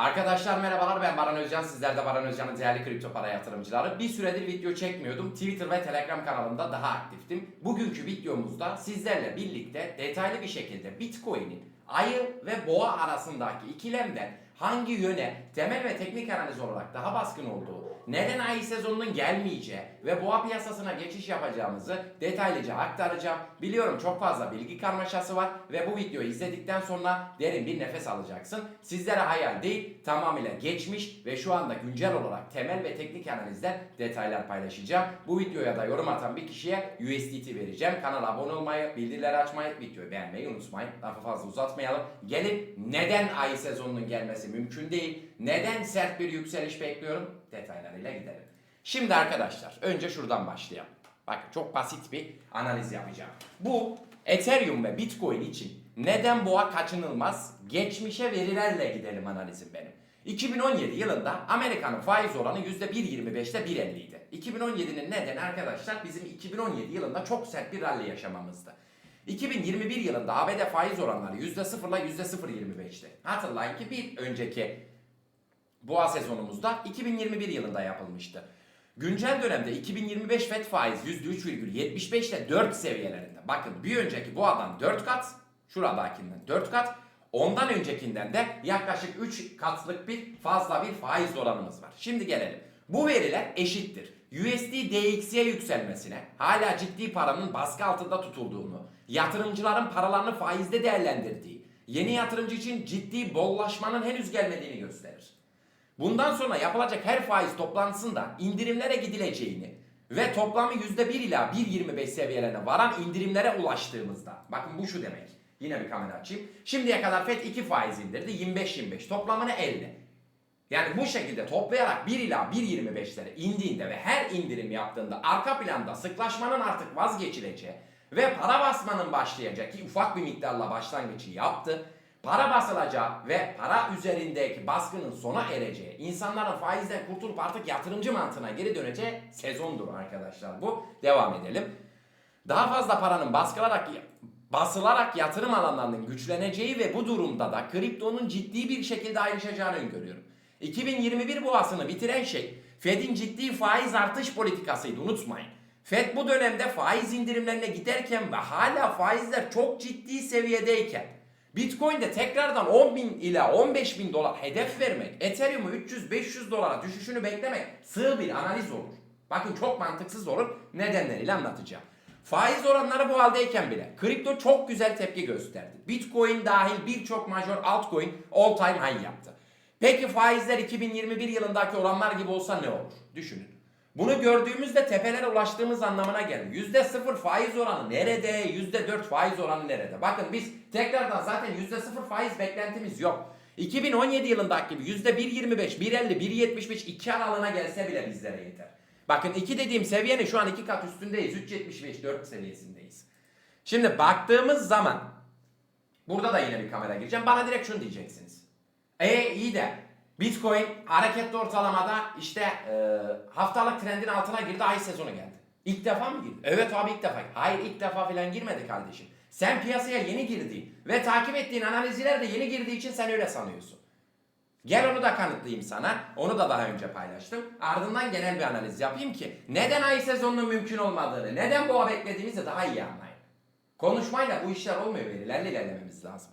Arkadaşlar merhabalar ben Baran Özcan. Sizler de Baran Özcan'ın değerli kripto para yatırımcıları. Bir süredir video çekmiyordum. Twitter ve Telegram kanalımda daha aktiftim. Bugünkü videomuzda sizlerle birlikte detaylı bir şekilde Bitcoin'in ayı ve boğa arasındaki ikilemden hangi yöne temel ve teknik analiz olarak daha baskın olduğu, neden ay sezonunun gelmeyeceği ve boğa piyasasına geçiş yapacağımızı detaylıca aktaracağım. Biliyorum çok fazla bilgi karmaşası var ve bu videoyu izledikten sonra derin bir nefes alacaksın. Sizlere hayal değil, tamamıyla geçmiş ve şu anda güncel olarak temel ve teknik analizden detaylar paylaşacağım. Bu videoya da yorum atan bir kişiye USDT vereceğim. Kanala abone olmayı, bildirileri açmayı, videoyu beğenmeyi unutmayın. Lafı fazla uzatmayalım. Gelin neden ay sezonunun gelmesi mümkün değil, neden sert bir yükseliş bekliyorum detaylarıyla gidelim. Şimdi arkadaşlar önce şuradan başlayalım. Bakın çok basit bir analiz yapacağım. Bu Ethereum ve Bitcoin için neden boğa kaçınılmaz? Geçmişe verilerle gidelim analizim benim. 2017 yılında Amerika'nın faiz oranı %1.25'te 1.50 idi. 2017'nin nedeni arkadaşlar bizim 2017 yılında çok sert bir rally yaşamamızdı. 2021 yılında ABD faiz oranları %0 ile %0.25'ti. Hatırlayın ki bir önceki boğa sezonumuzda 2021 yılında yapılmıştı. Güncel dönemde 2025 FED faiz %3,75 ile 4 seviyelerinde. Bakın bir önceki boğadan 4 kat, şuradakinden 4 kat, ondan öncekinden de yaklaşık 3 katlık bir fazla bir faiz oranımız var. Şimdi gelelim. Bu veriler eşittir. USD DXY yükselmesine, hala ciddi paranın baskı altında tutulduğunu, yatırımcıların paralarını faizde değerlendirdiği, yeni yatırımcı için ciddi bollaşmanın henüz gelmediğini gösterir. Bundan sonra yapılacak her faiz toplantısında indirimlere gidileceğini ve toplamı %1 ila 1.25 seviyelerine varan indirimlere ulaştığımızda. Bakın bu şu demek. Yine bir kamera açayım. Şimdiye kadar FED 2 faiz indirdi. 25-25. Toplamını 50. Yani bu şekilde toplayarak 1 ila 1.25'lere indiğinde ve her indirim yaptığında arka planda sıklaşmanın artık vazgeçileceği ve para basmanın başlayacağı ki ufak bir miktarla başlangıcı yaptı. Para basılacağı ve para üzerindeki baskının sona ereceği, insanların faizden kurtulup artık yatırımcı mantığına geri döneceği sezondur arkadaşlar bu. Devam edelim. Daha fazla paranın baskılarak basılarak yatırım alanlarının güçleneceği ve bu durumda da kriptonun ciddi bir şekilde ayrışacağını öngörüyorum. 2021 boğasını bitiren şey Fed'in ciddi faiz artış politikasıydı unutmayın. Fed bu dönemde faiz indirimlerine giderken ve hala faizler çok ciddi seviyedeyken Bitcoin'de tekrardan 10 bin ila 15 bin dolar hedef vermek, Ethereum'u 300-500 dolara düşüşünü beklemek sığ bir analiz olur. Bakın çok mantıksız olur. Nedenleriyle anlatacağım. Faiz oranları bu haldeyken bile kripto çok güzel tepki gösterdi. Bitcoin dahil birçok major altcoin all time high yaptı. Peki faizler 2021 yılındaki oranlar gibi olsa ne olur? Düşünün. Bunu gördüğümüzde tepelere ulaştığımız anlamına gelir. %0 faiz oranı nerede? %4 faiz oranı nerede? Bakın biz tekrardan zaten %0 faiz beklentimiz yok. 2017 yılındaki gibi %1.25, 1.50, 1.75, 2 aralığına gelse bile bizlere yeter. Bakın 2 dediğim seviyenin şu an 2 kat üstündeyiz. 3.75, 4 seviyesindeyiz. Şimdi baktığımız zaman burada da yine bir kamera gireceğim. Bana direkt şunu diyeceksiniz. E iyi de Bitcoin hareketli ortalamada işte e, haftalık trendin altına girdi ay sezonu geldi. İlk defa mı girdi? Evet abi ilk defa. Hayır ilk defa falan girmedi kardeşim. Sen piyasaya yeni girdin ve takip ettiğin analizler de yeni girdiği için sen öyle sanıyorsun. Gel onu da kanıtlayayım sana. Onu da daha önce paylaştım. Ardından genel bir analiz yapayım ki neden ay sezonunun mümkün olmadığını, neden boğa beklediğimizi daha iyi anlayın. Konuşmayla bu işler olmuyor verilerle ilerlememiz lazım.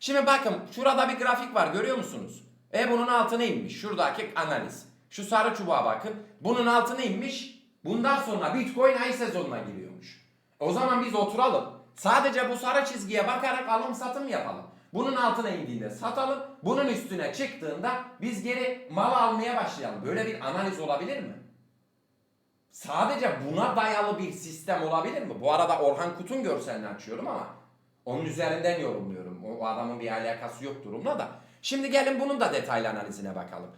Şimdi bakın şurada bir grafik var görüyor musunuz? E bunun altına inmiş. Şuradaki analiz. Şu sarı çubuğa bakın. Bunun altına inmiş. Bundan sonra Bitcoin ay sezonuna giriyormuş. O zaman biz oturalım. Sadece bu sarı çizgiye bakarak alım satım yapalım. Bunun altına indiğinde satalım. Bunun üstüne çıktığında biz geri mal almaya başlayalım. Böyle bir analiz olabilir mi? Sadece buna dayalı bir sistem olabilir mi? Bu arada Orhan Kut'un görselini açıyorum ama onun üzerinden yorumluyorum. O adamın bir alakası yok durumla da. Şimdi gelin bunun da detaylı analizine bakalım.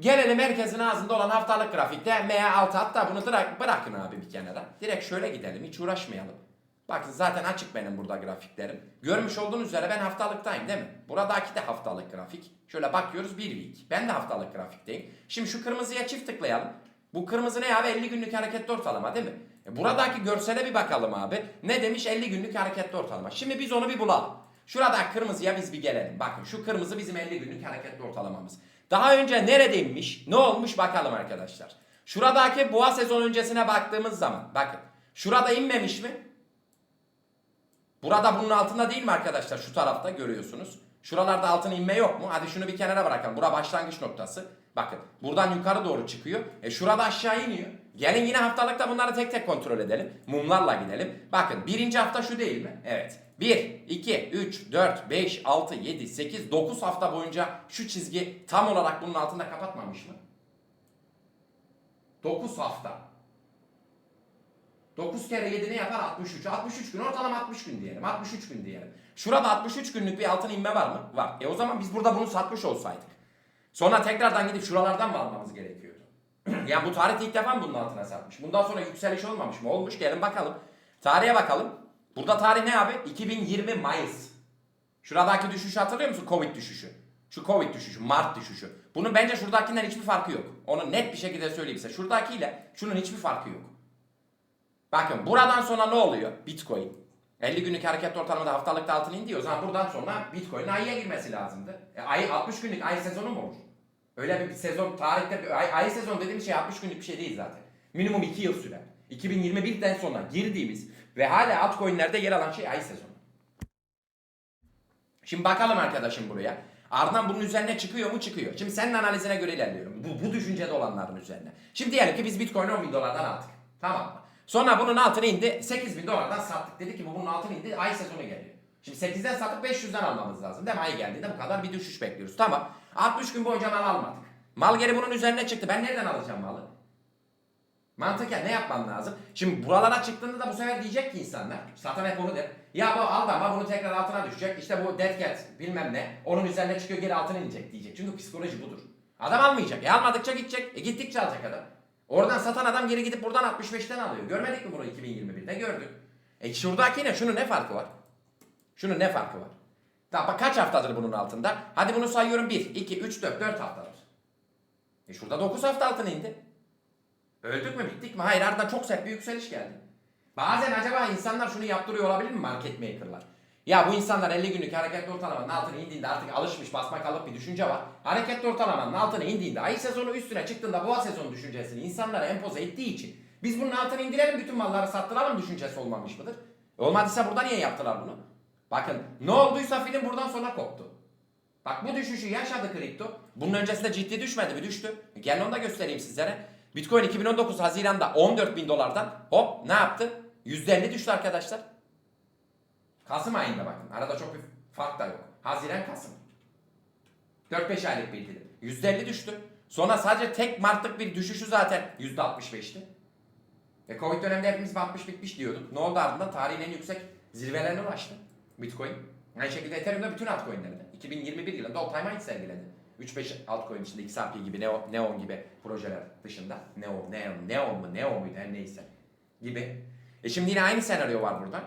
Gelelim herkesin ağzında olan haftalık grafikte M6 hatta bunu bırakın abi bir kenara. Direkt şöyle gidelim hiç uğraşmayalım. Bakın zaten açık benim burada grafiklerim. Görmüş olduğunuz üzere ben haftalıktayım değil mi? Buradaki de haftalık grafik. Şöyle bakıyoruz bir week. Ben de haftalık grafikteyim. Şimdi şu kırmızıya çift tıklayalım. Bu kırmızı ne abi? 50 günlük hareketli ortalama değil mi? E buradaki görsele bir bakalım abi. Ne demiş 50 günlük hareketli ortalama. Şimdi biz onu bir bulalım. Şurada kırmızıya biz bir gelelim. Bakın şu kırmızı bizim 50 günlük hareketli ortalamamız. Daha önce neredeymiş? Ne olmuş bakalım arkadaşlar. Şuradaki boğa sezon öncesine baktığımız zaman bakın. Şurada inmemiş mi? Burada bunun altında değil mi arkadaşlar? Şu tarafta görüyorsunuz. Şuralarda altına inme yok mu? Hadi şunu bir kenara bırakalım. Bura başlangıç noktası. Bakın buradan yukarı doğru çıkıyor. E şurada aşağı iniyor. Gelin yine haftalıkta bunları tek tek kontrol edelim. Mumlarla gidelim. Bakın birinci hafta şu değil mi? Evet. 1, 2, 3, 4, 5, 6, 7, 8, 9 hafta boyunca şu çizgi tam olarak bunun altında kapatmamış mı? 9 hafta. 9 kere 7 ne yapar? 63. 63 gün ortalama 60 gün diyelim. 63 gün diyelim. Şurada 63 günlük bir altın inme var mı? Var. E o zaman biz burada bunu satmış olsaydık. Sonra tekrardan gidip şuralardan mı almamız gerekiyordu? Yani bu tarihte ilk defa mı bunun altına satmış? Bundan sonra yükseliş olmamış mı? Olmuş. Gelin bakalım. Tarihe bakalım. Burada tarih ne abi? 2020 Mayıs. Şuradaki düşüşü hatırlıyor musun? Covid düşüşü. Şu Covid düşüşü, Mart düşüşü. Bunun bence şuradakinden hiçbir farkı yok. Onu net bir şekilde söyleyeyim size. Şuradakiyle şunun hiçbir farkı yok. Bakın buradan sonra ne oluyor? Bitcoin. 50 günlük hareket ortalamada haftalıkta altın indi. O zaman buradan sonra Bitcoin'in ayıya girmesi lazımdı. E, ay 60 günlük ay sezonu mu olur? Öyle bir sezon tarihte bir ay, ay sezon dediğimiz şey 60 günlük bir şey değil zaten. Minimum 2 yıl sürer. 2021'den sonra girdiğimiz ve hala altcoin'lerde yer alan şey ay sezonu. Şimdi bakalım arkadaşım buraya. Ardından bunun üzerine çıkıyor mu çıkıyor. Şimdi senin analizine göre ilerliyorum. Bu, bu düşüncede olanların üzerine. Şimdi diyelim ki biz Bitcoin'i 10 bin dolardan aldık. Tamam mı? Sonra bunun altına indi 8 bin dolardan sattık. Dedi ki bu bunun altına indi ay sezonu geliyor. Şimdi 8'den satıp 500'den almamız lazım. Değil mi? Ay geldiğinde bu kadar bir düşüş bekliyoruz. Tamam. 60 gün boyunca mal almadık. Mal geri bunun üzerine çıktı. Ben nereden alacağım malı? Mantıken ne yapmam lazım? Şimdi buralara çıktığında da bu sefer diyecek ki insanlar, satan hep onu der. Ya bu aldı ama bunu tekrar altına düşecek. İşte bu dead cat bilmem ne. Onun üzerine çıkıyor geri altına inecek diyecek. Çünkü psikoloji budur. Adam almayacak. E almadıkça gidecek. E gittikçe alacak adam. Oradan satan adam geri gidip buradan 65'ten alıyor. Görmedik mi bunu 2021'de? Gördük. E şuradaki ne? Şunun ne farkı var? Şunun ne farkı var? Daha bak kaç haftadır bunun altında? Hadi bunu sayıyorum 1, 2, 3, 4, 4 haftadır. E şurada 9 hafta altına indi. Öldük mü bittik mi? Hayır ardından çok sert bir yükseliş geldi. Bazen acaba insanlar şunu yaptırıyor olabilir mi market makerlar? Ya bu insanlar 50 günlük hareketli ortalamanın altına indiğinde artık alışmış basma kalıp bir düşünce var. Hareketli ortalamanın altına indiğinde ay sezonu üstüne çıktığında boğa sezonu düşüncesini insanlara empoze ettiği için biz bunun altına indirelim bütün malları sattıralım düşüncesi olmamış mıdır? Olmadıysa burada niye yaptılar bunu? Bakın ne olduysa film buradan sonra koptu. Bak bu düşüşü yaşadı kripto. Bunun öncesinde ciddi düşmedi mi? Düştü. Gelin onu da göstereyim sizlere. Bitcoin 2019 Haziran'da 14 bin dolardan hop ne yaptı? %50 düştü arkadaşlar. Kasım ayında bakın. Arada çok bir fark da yok. Haziran Kasım. 4-5 aylık bir dilim. %50 düştü. Sonra sadece tek Mart'lık bir düşüşü zaten %65'ti. E Covid döneminde hepimiz batmış bitmiş diyorduk. Ne oldu ardından? Tarihin en yüksek zirvelerine ulaştı Bitcoin. Aynı şekilde Ethereum da bütün altcoin'lerde. 2021 yılında all time high sergiledi. 3-5 altcoin içinde XRP gibi, Neo, Neon gibi projeler dışında. Neon, Neon, Neon mu, Neon muydu her neyse gibi. E şimdi yine aynı senaryo var burada.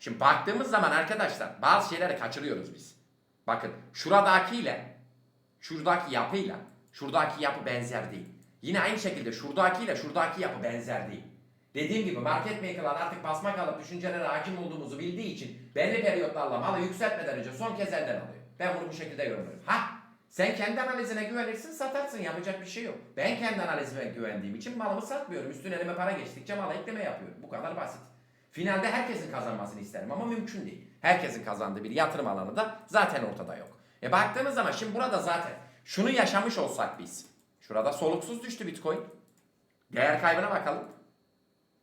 Şimdi baktığımız zaman arkadaşlar bazı şeyleri kaçırıyoruz biz. Bakın şuradakiyle, şuradaki yapıyla, şuradaki yapı benzer değil. Yine aynı şekilde şuradakiyle şuradaki yapı benzer değil. Dediğim gibi market makerlar artık basma kalıp düşüncelere hakim olduğumuzu bildiği için belli periyotlarla malı yükseltmeden önce son kez elden alıyor. Ben bunu bu şekilde yorumluyorum. Ha sen kendi analizine güvenirsin satarsın yapacak bir şey yok. Ben kendi analizime güvendiğim için malımı satmıyorum. Üstüne elime para geçtikçe mala ekleme yapıyorum. Bu kadar basit. Finalde herkesin kazanmasını isterim ama mümkün değil. Herkesin kazandığı bir yatırım alanı da zaten ortada yok. E baktığımız zaman şimdi burada zaten şunu yaşamış olsak biz. Şurada soluksuz düştü Bitcoin. Değer kaybına bakalım.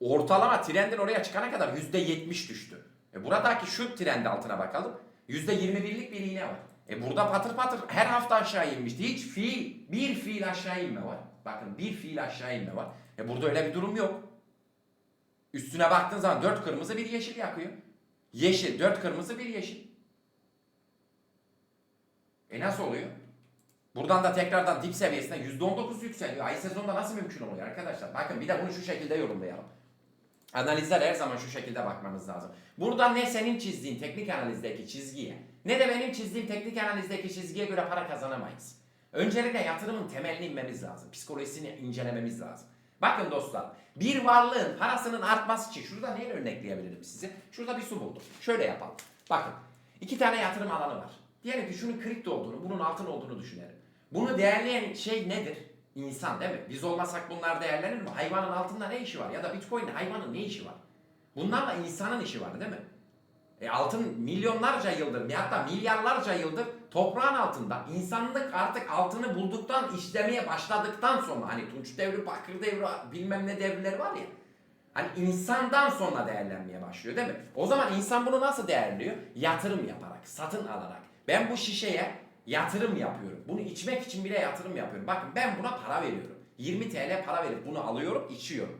Ortalama trendin oraya çıkana kadar %70 düştü. E buradaki şu trend altına bakalım. %21'lik bir iğne var. E burada patır patır her hafta aşağı inmişti. Hiç fiil, bir fiil aşağı inme var. Bakın bir fiil aşağı inme var. E burada öyle bir durum yok. Üstüne baktığın zaman dört kırmızı bir yeşil yakıyor. Yeşil, dört kırmızı bir yeşil. E nasıl oluyor? Buradan da tekrardan dip seviyesine %19 yükseliyor. Ay sezonda nasıl mümkün oluyor arkadaşlar? Bakın bir de bunu şu şekilde yorumlayalım. Analizler her zaman şu şekilde bakmamız lazım. Burada ne senin çizdiğin teknik analizdeki çizgiye ne de benim çizdiğim teknik analizdeki çizgiye göre para kazanamayız. Öncelikle yatırımın temelini inmemiz lazım. Psikolojisini incelememiz lazım. Bakın dostlar bir varlığın parasının artması için şurada neyle örnekleyebilirim size? Şurada bir su buldum. Şöyle yapalım. Bakın İki tane yatırım alanı var. Diyelim ki şunun kripto olduğunu, bunun altın olduğunu düşünelim. Bunu değerleyen şey nedir? İnsan değil mi? Biz olmasak bunlar değerlenir mi? Hayvanın altında ne işi var? Ya da Bitcoin'de hayvanın ne işi var? Bunlarla insanın işi var değil mi? E altın milyonlarca yıldır hatta milyarlarca yıldır toprağın altında. İnsanlık artık altını bulduktan, işlemeye başladıktan sonra hani Tunç devri, Bakır devri, bilmem ne devirleri var ya. Hani insandan sonra değerlenmeye başlıyor değil mi? O zaman insan bunu nasıl değerliyor? Yatırım yaparak, satın alarak. Ben bu şişeye yatırım yapıyorum. Bunu içmek için bile yatırım yapıyorum. Bakın ben buna para veriyorum. 20 TL para verip bunu alıyorum, içiyorum.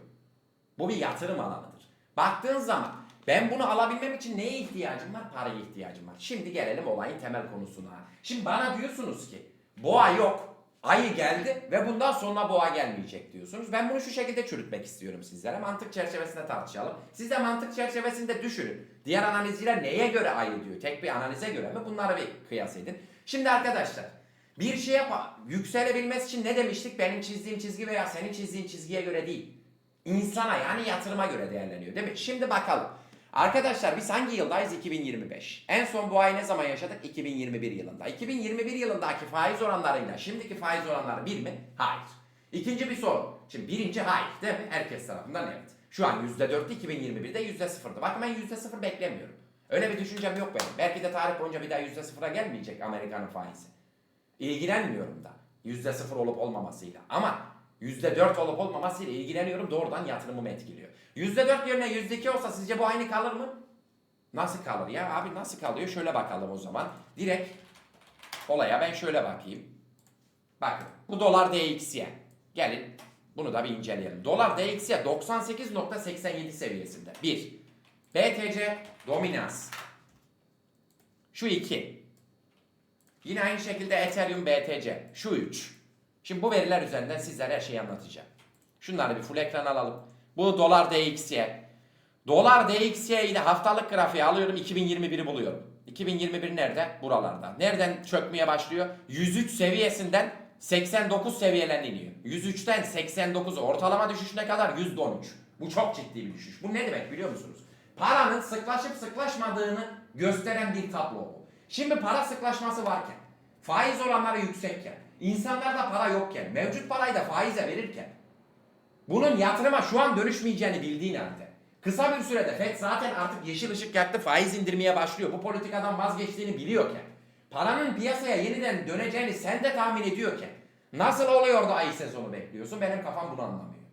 Bu bir yatırım alanıdır. Baktığın zaman ben bunu alabilmem için neye ihtiyacım var? Paraya ihtiyacım var. Şimdi gelelim olayın temel konusuna. Şimdi bana diyorsunuz ki boğa yok. Ayı geldi ve bundan sonra boğa gelmeyecek diyorsunuz. Ben bunu şu şekilde çürütmek istiyorum sizlere. Mantık çerçevesinde tartışalım. Siz de mantık çerçevesinde düşünün. Diğer analizciler neye göre ayı diyor? Tek bir analize göre mi? Bunları bir kıyas edin. Şimdi arkadaşlar bir şeye pa- yükselebilmesi için ne demiştik? Benim çizdiğim çizgi veya senin çizdiğin çizgiye göre değil. İnsana yani yatırıma göre değerleniyor değil mi? Şimdi bakalım. Arkadaşlar biz hangi yıldayız? 2025. En son bu ay ne zaman yaşadık? 2021 yılında. 2021 yılındaki faiz oranlarıyla şimdiki faiz oranları bir mi? Hayır. İkinci bir soru. Şimdi birinci hayır değil mi? Herkes tarafından evet. Şu an %4'tü 2021'de %0'dı. Bakın ben %0 beklemiyorum. Öyle bir düşüncem yok benim. Belki de tarih boyunca bir daha %0'a gelmeyecek Amerika'nın faizi. İlgilenmiyorum da %0 olup olmamasıyla. Ama %4 olup olmamasıyla ilgileniyorum doğrudan yatırımımı etkiliyor. %4 yerine %2 olsa sizce bu aynı kalır mı? Nasıl kalır ya abi nasıl kalıyor? Şöyle bakalım o zaman. Direkt olaya ben şöyle bakayım. Bakın bu dolar DXY. Gelin bunu da bir inceleyelim. Dolar DXY 98.87 seviyesinde. 1. BTC dominans. Şu 2. Yine aynı şekilde Ethereum BTC. Şu 3. Şimdi bu veriler üzerinden sizlere her şeyi anlatacağım. Şunları bir full ekran alalım. Bu dolar DXY. Dolar DXY'yi de haftalık grafiğe alıyorum 2021'i buluyorum. 2021 nerede? Buralarda. Nereden çökmeye başlıyor? 103 seviyesinden 89 seviyelerine iniyor. 103'ten 89 ortalama düşüş ne kadar? %13. Bu çok ciddi bir düşüş. Bu ne demek biliyor musunuz? Paranın sıklaşıp sıklaşmadığını gösteren bir tablo bu. Şimdi para sıklaşması varken, faiz oranları yüksekken, insanlarda para yokken, mevcut parayı da faize verirken, bunun yatırıma şu an dönüşmeyeceğini bildiğin halde, kısa bir sürede FED zaten artık yeşil ışık yaktı faiz indirmeye başlıyor. Bu politikadan vazgeçtiğini biliyorken, paranın piyasaya yeniden döneceğini sen de tahmin ediyorken, nasıl oluyor da ay sezonu bekliyorsun? Benim kafam bunu anlamıyor.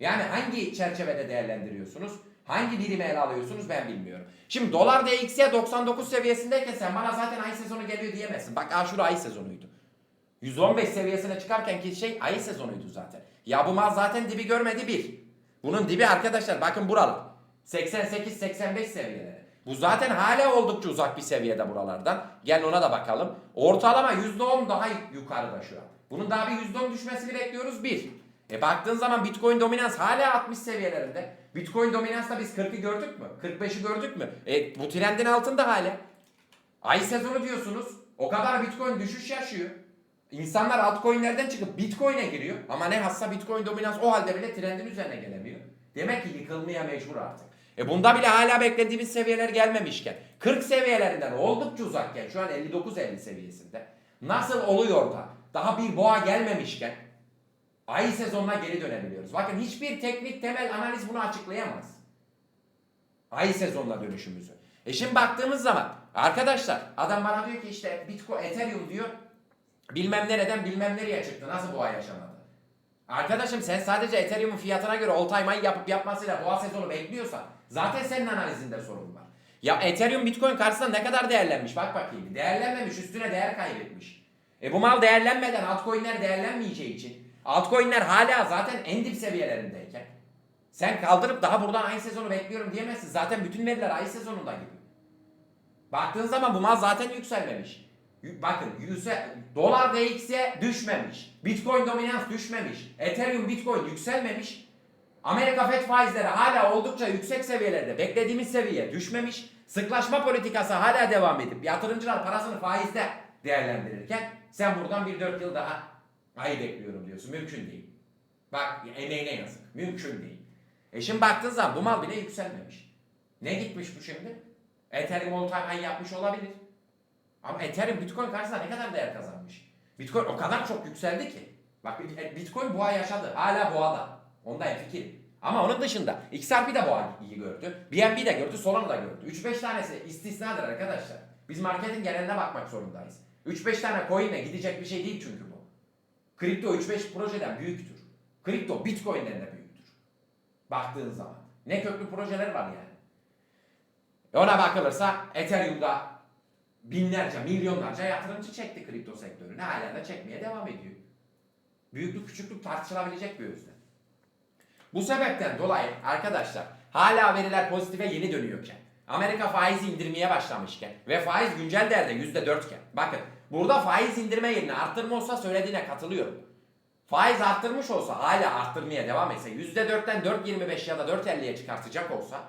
Yani hangi çerçevede değerlendiriyorsunuz? Hangi birimi ele alıyorsunuz ben bilmiyorum. Şimdi dolar DXY 99 seviyesindeyken sen bana zaten ay sezonu geliyor diyemezsin. Bak aa şurada ay sezonuydu. 115 seviyesine çıkarken ki şey ay sezonuydu zaten. Ya bu mal zaten dibi görmedi bir. Bunun dibi arkadaşlar bakın buralar. 88-85 seviyeleri. Bu zaten hala oldukça uzak bir seviyede buralardan. Gel ona da bakalım. Ortalama %10 daha yukarıda şu an. Bunun daha bir %10 düşmesini bekliyoruz bir. E baktığın zaman Bitcoin dominans hala 60 seviyelerinde. Bitcoin dominansta biz 40'ı gördük mü? 45'i gördük mü? E bu trendin altında hala. Ay sezonu diyorsunuz. O kadar Bitcoin düşüş yaşıyor. İnsanlar altcoin'lerden çıkıp Bitcoin'e giriyor. Ama ne hassa Bitcoin dominans o halde bile trendin üzerine gelemiyor. Demek ki yıkılmaya mecbur artık. E bunda bile hala beklediğimiz seviyeler gelmemişken 40 seviyelerinden oldukça uzakken şu an 59-50 seviyesinde nasıl oluyor da daha bir boğa gelmemişken ay sezonuna geri dönebiliyoruz. Bakın hiçbir teknik temel analiz bunu açıklayamaz. Ay sezonuna dönüşümüzü. E şimdi baktığımız zaman arkadaşlar adam bana diyor ki işte Bitcoin Ethereum diyor bilmem nereden bilmem nereye çıktı. Nasıl boğa yaşamadı? Arkadaşım sen sadece Ethereum'un fiyatına göre all time high yapıp yapmasıyla boğa sezonu bekliyorsan zaten senin analizinde sorun var. Ya Ethereum Bitcoin karşısında ne kadar değerlenmiş bak bakayım. Değerlenmemiş üstüne değer kaybetmiş. E bu mal değerlenmeden altcoin'ler değerlenmeyeceği için altcoin'ler hala zaten en dip seviyelerindeyken sen kaldırıp daha buradan ay sezonu bekliyorum diyemezsin. Zaten bütün veriler ay sezonunda gibi. Baktığın zaman bu mal zaten yükselmemiş. Bakın yüze, dolar DXY düşmemiş. Bitcoin dominans düşmemiş. Ethereum Bitcoin yükselmemiş. Amerika FED faizleri hala oldukça yüksek seviyelerde. Beklediğimiz seviye düşmemiş. Sıklaşma politikası hala devam edip yatırımcılar parasını faizde değerlendirirken sen buradan bir 4 yıl daha ay bekliyorum diyorsun. Mümkün değil. Bak emeğine yazık. Mümkün değil. E şimdi baktığın zaman bu mal bile yükselmemiş. Ne gitmiş bu şimdi? Ethereum all time high yapmış olabilir. Ama Ethereum Bitcoin karşısında ne kadar değer kazanmış? Bitcoin o kadar çok yükseldi ki. Bak e, Bitcoin boğa yaşadı. Hala boğada. Onda fikir. Ama onun dışında XRP de boğa iyi gördü. BNB de gördü, Solana da gördü. 3-5 tanesi istisnadır arkadaşlar. Biz marketin geneline bakmak zorundayız. 3-5 tane coin'le gidecek bir şey değil çünkü bu. Kripto 3-5 projeden büyüktür. Kripto Bitcoin'den de büyüktür. Baktığın zaman. Ne köklü projeler var yani. E Ona bakılırsa Ethereum'da binlerce, milyonlarca yatırımcı çekti kripto sektörüne. Hala da çekmeye devam ediyor. Büyüklük küçüklük tartışılabilecek bir özlem. Bu sebepten dolayı arkadaşlar hala veriler pozitife yeni dönüyorken Amerika faizi indirmeye başlamışken ve faiz güncel değerde %4 iken bakın burada faiz indirme yerine arttırma olsa söylediğine katılıyorum. Faiz arttırmış olsa hala arttırmaya devam etse %4'ten 4.25 ya da 4.50'ye çıkartacak olsa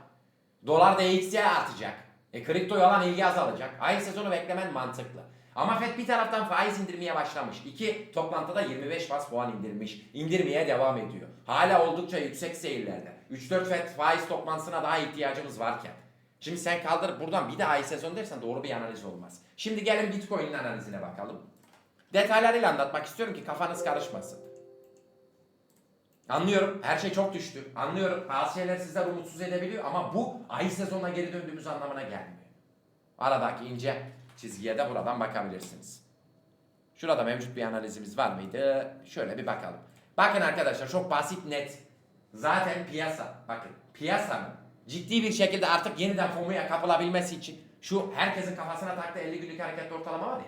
dolar DXY artacak. E kriptoya olan ilgi azalacak. Ay sezonu beklemen mantıklı. Ama FED bir taraftan faiz indirmeye başlamış. İki toplantıda 25 bas puan indirmiş. İndirmeye devam ediyor. Hala oldukça yüksek seyirlerde. 3-4 FED faiz toplantısına daha ihtiyacımız varken. Şimdi sen kaldırıp buradan bir de ay sezon dersen doğru bir analiz olmaz. Şimdi gelin Bitcoin'in analizine bakalım. Detaylarıyla anlatmak istiyorum ki kafanız karışmasın. Anlıyorum her şey çok düştü. Anlıyorum bazı şeyler sizler umutsuz edebiliyor ama bu ay sezonuna geri döndüğümüz anlamına gelmiyor. Aradaki ince çizgiye de buradan bakabilirsiniz. Şurada mevcut bir analizimiz var mıydı? Şöyle bir bakalım. Bakın arkadaşlar çok basit net. Zaten piyasa bakın piyasanın ciddi bir şekilde artık yeniden FOMO'ya kapılabilmesi için şu herkesin kafasına taktığı 50 günlük hareketli ortalama var ya.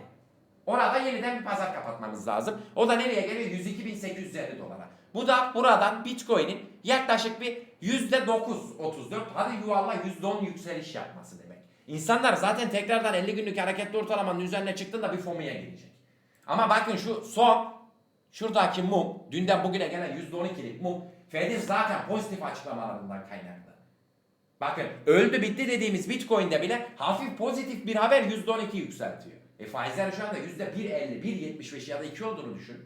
Orada yeniden bir pazar kapatmamız lazım. O da nereye geliyor? 102.850 dolara. Bu da buradan Bitcoin'in yaklaşık bir %9.34 hadi yuvarla %10 yükseliş yapması demek. İnsanlar zaten tekrardan 50 günlük hareketli ortalamanın üzerine çıktığında bir FOMO'ya girecek. Ama bakın şu son şuradaki mum dünden bugüne gelen %12'lik mum Fed'in zaten pozitif açıklamalarından kaynaklı. Bakın öldü bitti dediğimiz Bitcoin'de bile hafif pozitif bir haber %12 yükseltiyor. E faizler şu anda %1.50, 1.75 ya da 2 olduğunu düşün.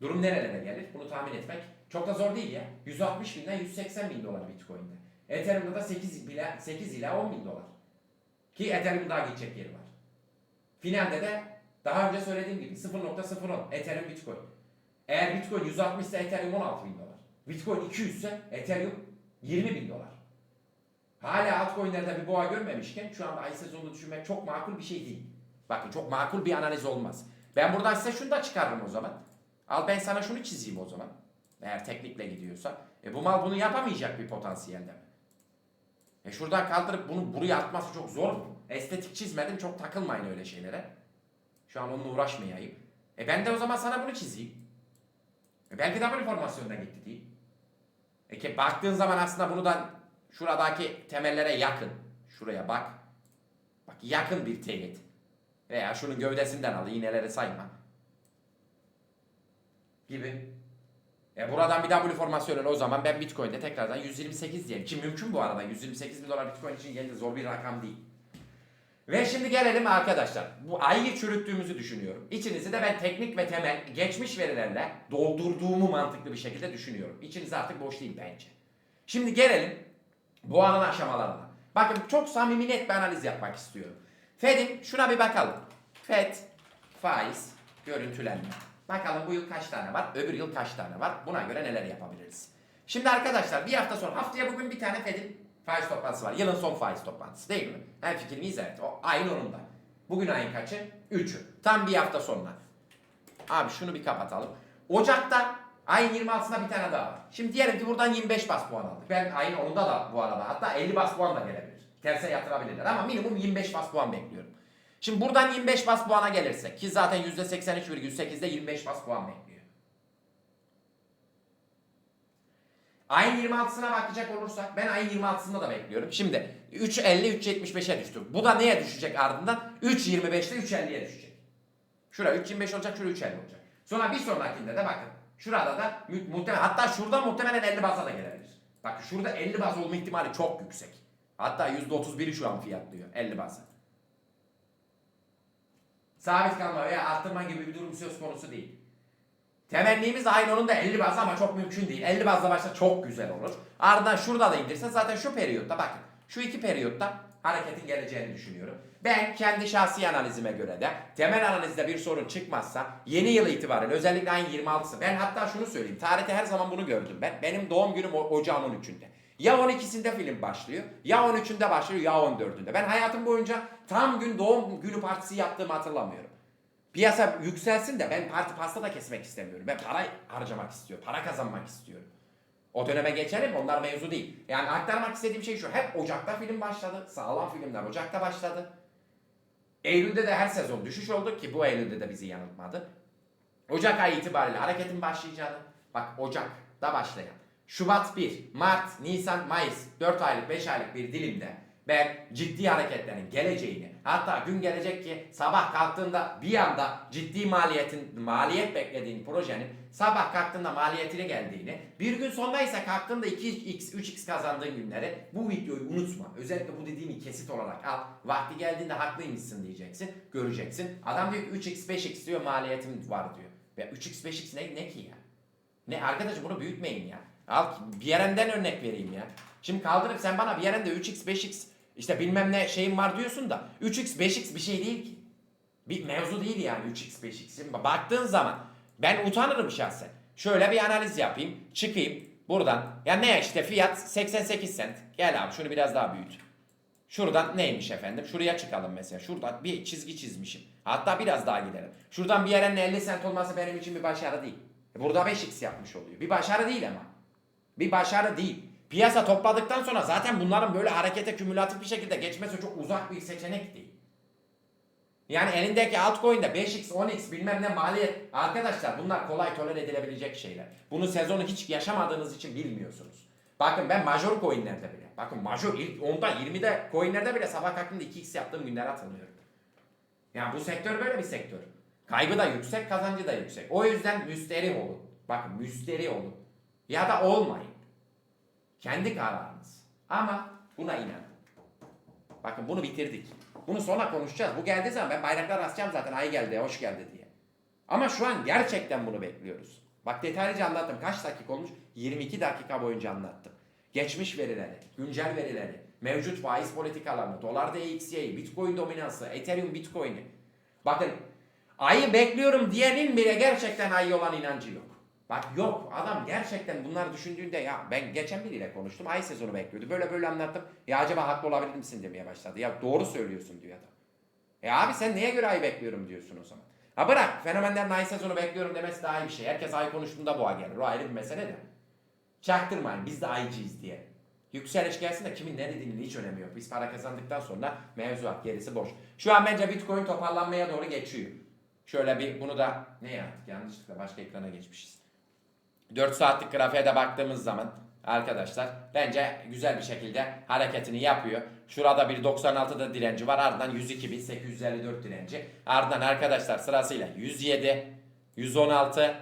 Durum nerelere gelir? Bunu tahmin etmek çok da zor değil ya. 160 binden 180 bin dolar Bitcoin'de. Ethereum'da da 8 ila, 8 ila 10 bin dolar. Ki Ethereum daha gidecek yeri var. Finalde de daha önce söylediğim gibi 0.01 Ethereum Bitcoin. Eğer Bitcoin 160 ise Ethereum 16 bin dolar. Bitcoin 200 ise Ethereum 20 bin dolar. Hala altcoin'lerde bir boğa görmemişken şu anda ay sezonunu düşünmek çok makul bir şey değil. Bakın çok makul bir analiz olmaz. Ben buradan size şunu da çıkarırım o zaman. Al ben sana şunu çizeyim o zaman. Eğer teknikle gidiyorsa. E bu mal bunu yapamayacak bir potansiyelde mi? E şuradan kaldırıp bunu buraya atması çok zor mu? Estetik çizmedim çok takılmayın öyle şeylere. Şu an onunla uğraşmayayım. E ben de o zaman sana bunu çizeyim. E belki double formasyonda gitti değil. E ki baktığın zaman aslında buradan şuradaki temellere yakın. Şuraya bak. Bak yakın bir teyit. Veya şunun gövdesinden al iğneleri sayma. Gibi. E buradan bir W formasyonu o zaman ben Bitcoin'de tekrardan 128 diyeyim. Ki mümkün bu arada. 128 bin dolar Bitcoin için geldi zor bir rakam değil. Ve şimdi gelelim arkadaşlar. Bu ayı çürüttüğümüzü düşünüyorum. İçinizi de ben teknik ve temel geçmiş verilerle doldurduğumu mantıklı bir şekilde düşünüyorum. İçiniz artık boş değil bence. Şimdi gelelim bu anın aşamalarına. Bakın çok samimi net bir analiz yapmak istiyorum. Fed'in şuna bir bakalım. Fed, faiz, görüntülenme. Bakalım bu yıl kaç tane var, öbür yıl kaç tane var. Buna göre neler yapabiliriz. Şimdi arkadaşlar bir hafta sonra haftaya bugün bir tane Fed'in faiz toplantısı var. Yılın son faiz toplantısı değil mi? Her fikir miyiz? Evet. O ayın onunda. Bugün ayın kaçı? 3'ü. Tam bir hafta sonra. Abi şunu bir kapatalım. Ocak'ta ayın 26'sında bir tane daha. Şimdi diyelim ki buradan 25 bas puan aldık. Ben ayın 10'unda da bu arada hatta 50 bas puan da gelebilir. Terse yatırabilirler ama minimum 25 bas puan bekliyorum. Şimdi buradan 25 bas puana gelirse ki zaten %83,8'de 25 bas puan bekliyor. Ayın 26'sına bakacak olursak ben ayın 26'sında da bekliyorum. Şimdi 3.50 3.75'e düştü. Bu da neye düşecek ardından? 3.25'te 3.50'ye düşecek. Şura 3.25 olacak, şura 3.50 olacak. Sonra bir sonrakinde de bakın. Şurada da mu- muhtemelen hatta şurada muhtemelen 50 baza da gelebilir. Bak şurada 50 baz olma ihtimali çok yüksek. Hatta %31'i şu an fiyatlıyor 50 baza. Sabit kalma veya arttırma gibi bir durum söz konusu değil. Temennimiz aynı onun da 50 baz ama çok mümkün değil. 50 bazla başta çok güzel olur. Ardından şurada da indirse zaten şu periyotta bakın. Şu iki periyotta hareketin geleceğini düşünüyorum. Ben kendi şahsi analizime göre de temel analizde bir sorun çıkmazsa yeni yıl itibariyle özellikle ayın 26'sı ben hatta şunu söyleyeyim tarihte her zaman bunu gördüm ben. Benim doğum günüm ocağın 13'ünde. Ya 12'sinde film başlıyor ya 13'ünde başlıyor ya 14'ünde. Ben hayatım boyunca tam gün doğum günü partisi yaptığımı hatırlamıyorum. Piyasa yükselsin de ben parti pasta da kesmek istemiyorum. Ben para harcamak istiyorum. Para kazanmak istiyorum. O döneme geçelim onlar mevzu değil. Yani aktarmak istediğim şey şu. Hep Ocak'ta film başladı. Sağlam filmler Ocak'ta başladı. Eylül'de de her sezon düşüş oldu ki bu Eylül'de de bizi yanıltmadı. Ocak ayı itibariyle hareketin başlayacağını. Bak Ocak'ta başlayan. Şubat 1, Mart, Nisan, Mayıs 4 aylık 5 aylık bir dilimde ben ciddi hareketlerin geleceğini hatta gün gelecek ki sabah kalktığında bir anda ciddi maliyetin maliyet beklediğin projenin sabah kalktığında maliyetine geldiğini bir gün sonra ise kalktığında 2x 3x kazandığın günleri bu videoyu unutma. Özellikle bu dediğimi kesit olarak al. Vakti geldiğinde haklıymışsın diyeceksin. Göreceksin. Adam diyor ki 3x 5x diyor maliyetim var diyor. Ve 3x 5x ne, ne ki ya? Ne arkadaşım bunu büyütmeyin ya. Al bir yerenden örnek vereyim ya. Şimdi kaldırıp sen bana bir yerinde 3x 5x işte bilmem ne şeyim var diyorsun da 3x 5x bir şey değil ki. Bir mevzu değil yani 3x 5x. Şimdi Baktığın zaman ben utanırım şahsen. Şöyle bir analiz yapayım. Çıkayım buradan. Ya ne işte fiyat 88 cent. Gel abi şunu biraz daha büyüt. Şuradan neymiş efendim? Şuraya çıkalım mesela. Şuradan bir çizgi çizmişim. Hatta biraz daha gidelim. Şuradan bir yerin 50 cent olması benim için bir başarı değil. E Burada 5x yapmış oluyor. Bir başarı değil ama. Bir başarı değil. Piyasa topladıktan sonra zaten bunların böyle harekete kümülatif bir şekilde geçmesi çok uzak bir seçenek değil. Yani elindeki altcoin'de 5x, 10x bilmem ne maliyet. Arkadaşlar bunlar kolay tolere edilebilecek şeyler. Bunu sezonu hiç yaşamadığınız için bilmiyorsunuz. Bakın ben major coin'lerde bile. Bakın major ilk 10'da 20'de coin'lerde bile sabah kalktığımda 2x yaptığım günleri hatırlıyorum. Yani bu sektör böyle bir sektör. Kaybı da yüksek, kazancı da yüksek. O yüzden müsterih olun. Bakın müsterih olun. Ya da olmayın. Kendi kararınız. Ama buna inanın. Bakın bunu bitirdik. Bunu sonra konuşacağız. Bu geldiği zaman ben bayraklar asacağım zaten. Ay geldi, hoş geldi diye. Ama şu an gerçekten bunu bekliyoruz. Bak detaylıca anlattım. Kaç dakika olmuş? 22 dakika boyunca anlattım. Geçmiş verileri, güncel verileri, mevcut faiz politikalarını, dolar DXY, bitcoin dominansı, ethereum bitcoin'i. Bakın ayı bekliyorum diyenin bile gerçekten ayı olan inancı yok. Bak yok adam gerçekten bunlar düşündüğünde ya ben geçen biriyle konuştum ay sezonu bekliyordu. Böyle böyle anlattım. Ya acaba haklı olabilir misin demeye başladı. Ya doğru söylüyorsun diyor adam. E abi sen neye göre ay bekliyorum diyorsun o zaman. Ha bırak fenomenlerin ay sezonu bekliyorum demesi daha iyi bir şey. Herkes ay konuştuğunda boğa gelir. O ayrı bir mesele de. Çaktırmayın biz de aycıyız diye. Yükseliş gelsin de kimin ne dediğinin hiç önemi yok. Biz para kazandıktan sonra mevzuat gerisi boş. Şu an bence Bitcoin toparlanmaya doğru geçiyor. Şöyle bir bunu da ne yaptık yanlışlıkla başka ekrana geçmişiz. 4 saatlik grafiğe de baktığımız zaman arkadaşlar bence güzel bir şekilde hareketini yapıyor. Şurada bir 96'da direnci var. Ardından 102.854 direnci. Ardından arkadaşlar sırasıyla 107, 116,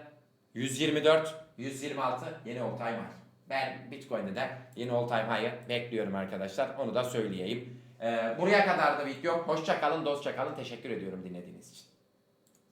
124, 126 yeni all time high. Ben Bitcoin'de de yeni all time high'ı bekliyorum arkadaşlar. Onu da söyleyeyim. Ee, buraya kadar da video. Hoşça kalın, dostça kalın. Teşekkür ediyorum dinlediğiniz için.